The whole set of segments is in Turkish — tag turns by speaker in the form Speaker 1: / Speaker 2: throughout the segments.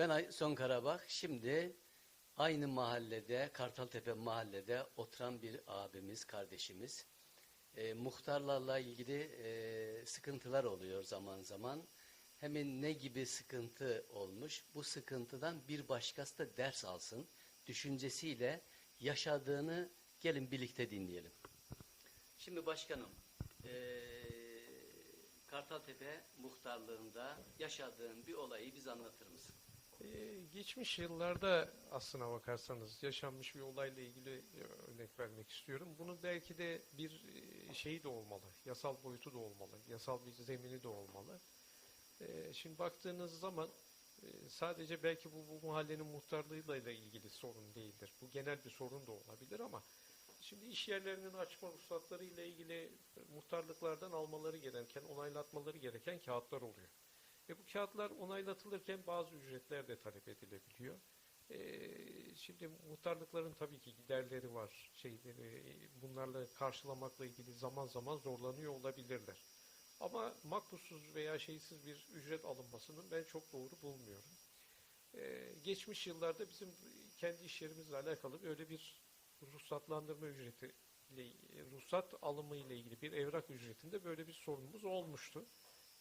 Speaker 1: Ben Ayson Karabak. Şimdi aynı mahallede, Kartaltepe mahallede oturan bir abimiz, kardeşimiz. E, muhtarlarla ilgili e, sıkıntılar oluyor zaman zaman. Hemen ne gibi sıkıntı olmuş? Bu sıkıntıdan bir başkası da ders alsın. Düşüncesiyle yaşadığını gelin birlikte dinleyelim. Şimdi başkanım, e, Kartaltepe muhtarlığında yaşadığın bir olayı biz anlatır mısın?
Speaker 2: Ee, geçmiş yıllarda aslına bakarsanız yaşanmış bir olayla ilgili e, örnek vermek istiyorum. Bunun belki de bir e, şeyi de olmalı, yasal boyutu da olmalı, yasal bir zemini de olmalı. Ee, Şimdi baktığınız zaman e, sadece belki bu, bu mahallenin muhtarlığıyla ilgili sorun değildir. Bu genel bir sorun da olabilir ama şimdi iş yerlerinin açma ruhsatları ile ilgili muhtarlıklardan almaları gereken, onaylatmaları gereken kağıtlar oluyor. Ve bu kağıtlar onaylatılırken bazı ücretler de talep edilebiliyor. Ee, şimdi muhtarlıkların tabii ki giderleri var. Şeyleri, bunlarla karşılamakla ilgili zaman zaman zorlanıyor olabilirler. Ama makbuzsuz veya şeysiz bir ücret alınmasını ben çok doğru bulmuyorum. Ee, geçmiş yıllarda bizim kendi iş yerimizle alakalı böyle bir ruhsatlandırma ücreti ruhsat alımı ile ilgili bir evrak ücretinde böyle bir sorunumuz olmuştu.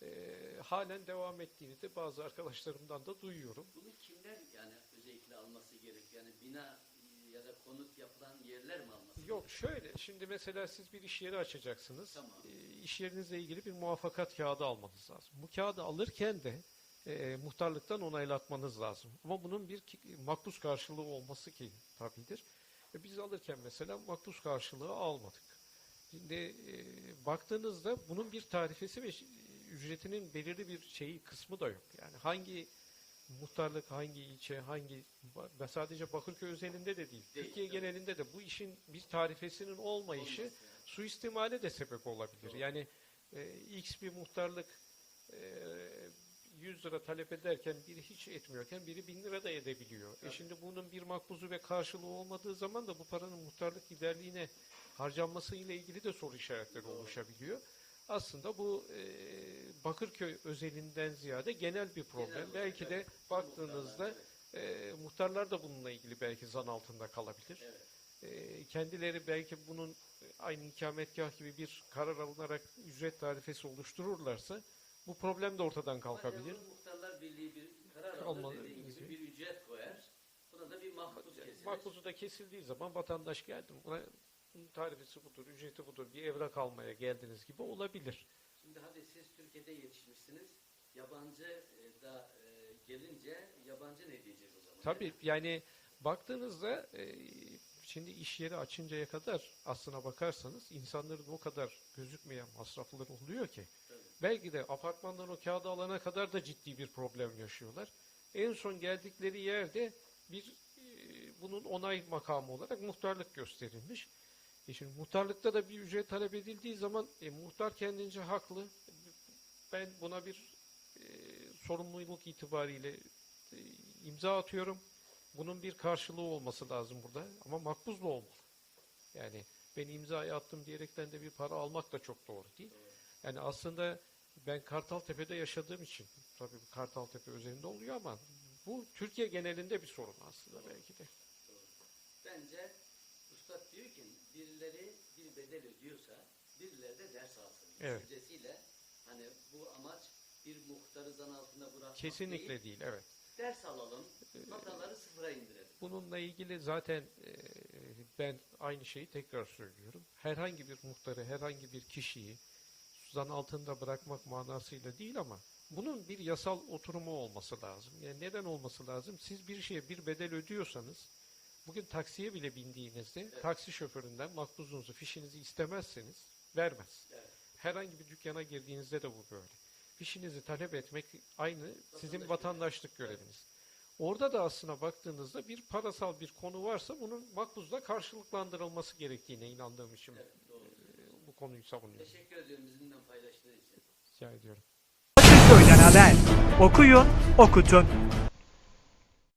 Speaker 2: Ee, halen devam ettiğini de bazı arkadaşlarımdan da duyuyorum.
Speaker 1: Bunu kimler yani özellikle alması gerekiyor? Yani bina e, ya da konut yapılan yerler mi alması
Speaker 2: Yok şöyle, şimdi mesela siz bir iş yeri açacaksınız.
Speaker 1: Tamam.
Speaker 2: Ee, iş yerinizle ilgili bir muvaffakat kağıdı almanız lazım. Bu kağıdı alırken de e, muhtarlıktan onaylatmanız lazım. Ama bunun bir makbuz karşılığı olması ki tabidir. E, biz alırken mesela makbuz karşılığı almadık. Şimdi e, baktığınızda bunun bir tarifesi ve ücretinin belirli bir şeyi kısmı da yok. Yani hangi muhtarlık, hangi ilçe, hangi ba- sadece Bakırköy özelinde de değil.
Speaker 1: Değil,
Speaker 2: Türkiye
Speaker 1: evet.
Speaker 2: genelinde de bu işin bir tarifesinin olmayışı
Speaker 1: yani.
Speaker 2: suistimale de sebep olabilir.
Speaker 1: Doğru.
Speaker 2: Yani e, X bir muhtarlık e, 100 lira talep ederken biri hiç etmiyorken biri 1000 lira da edebiliyor. E
Speaker 1: Tabii.
Speaker 2: şimdi bunun bir makbuzu ve karşılığı olmadığı zaman da bu paranın muhtarlık giderliğine harcanması ile ilgili de soru işaretleri
Speaker 1: Doğru.
Speaker 2: oluşabiliyor. Aslında bu e, Bakırköy özelinden ziyade genel bir problem.
Speaker 1: Genel olarak,
Speaker 2: belki de
Speaker 1: evet.
Speaker 2: baktığınızda e, muhtarlar da bununla ilgili belki zan altında kalabilir.
Speaker 1: Evet.
Speaker 2: E, kendileri belki bunun aynı ikametgah gibi bir karar alınarak ücret tarifesi oluştururlarsa bu problem de ortadan kalkabilir.
Speaker 1: Ama Muhtarlar Birliği bir karar alır dediğin gibi bir ücret koyar. Buna da bir mahpus kesilir.
Speaker 2: Makbuzu da kesildiği zaman vatandaş geldi. Buna tarifesi budur, ücreti budur, bir evrak almaya geldiniz gibi olabilir.
Speaker 1: Şimdi hadi siz Türkiye'de yetişmişsiniz. Yabancı e, da e, gelince yabancı ne diyeceğiz o zaman?
Speaker 2: Tabii yani baktığınızda e, şimdi iş yeri açıncaya kadar aslına bakarsanız insanların o kadar gözükmeyen masrafları oluyor ki
Speaker 1: Tabii.
Speaker 2: belki de apartmandan o kağıdı alana kadar da ciddi bir problem yaşıyorlar. En son geldikleri yerde bir bunun onay makamı olarak muhtarlık gösterilmiş. E şimdi muhtarlıkta da bir ücret talep edildiği zaman e, muhtar kendince haklı. Ben buna bir e, sorumluluk itibariyle e, imza atıyorum. Bunun bir karşılığı olması lazım burada ama makbuzlu olmalı. Yani ben imzayı attım diyerekten de bir para almak da çok doğru değil. Yani aslında ben Kartaltepe'de yaşadığım için tabii Kartaltepe özelinde oluyor ama bu Türkiye genelinde bir sorun aslında belki de.
Speaker 1: Bence Üstad diyor ki birileri bir bedel ödüyorsa birileri de ders alsın.
Speaker 2: Evet.
Speaker 1: Düşüncesiyle hani bu amaç bir muhtarı zan altında bırakmak
Speaker 2: Kesinlikle
Speaker 1: değil.
Speaker 2: değil, evet.
Speaker 1: Ders alalım. Hataları sıfıra indirelim.
Speaker 2: Bununla ilgili zaten e, ben aynı şeyi tekrar söylüyorum. Herhangi bir muhtarı, herhangi bir kişiyi zan altında bırakmak manasıyla değil ama bunun bir yasal oturumu olması lazım. Yani neden olması lazım? Siz bir şeye bir bedel ödüyorsanız bugün taksiye bile bindiğinizde
Speaker 1: Evet.
Speaker 2: taksi şoföründen makbuzunuzu, fişinizi istemezseniz vermez.
Speaker 1: Evet.
Speaker 2: Herhangi bir dükkana girdiğinizde de bu böyle. Fişinizi talep etmek aynı sizin
Speaker 1: Vatandaş
Speaker 2: vatandaşlık göreviniz. Orada da aslına baktığınızda bir parasal bir konu varsa bunun makbuzla karşılıklandırılması gerektiğine inandığım için
Speaker 1: Evet, doğru.
Speaker 2: e, bu konuyu savunuyorum.
Speaker 1: Teşekkür ediyorum bizimle paylaştığın için.
Speaker 2: Rica ediyorum.
Speaker 3: Haber. Okuyun, okutun.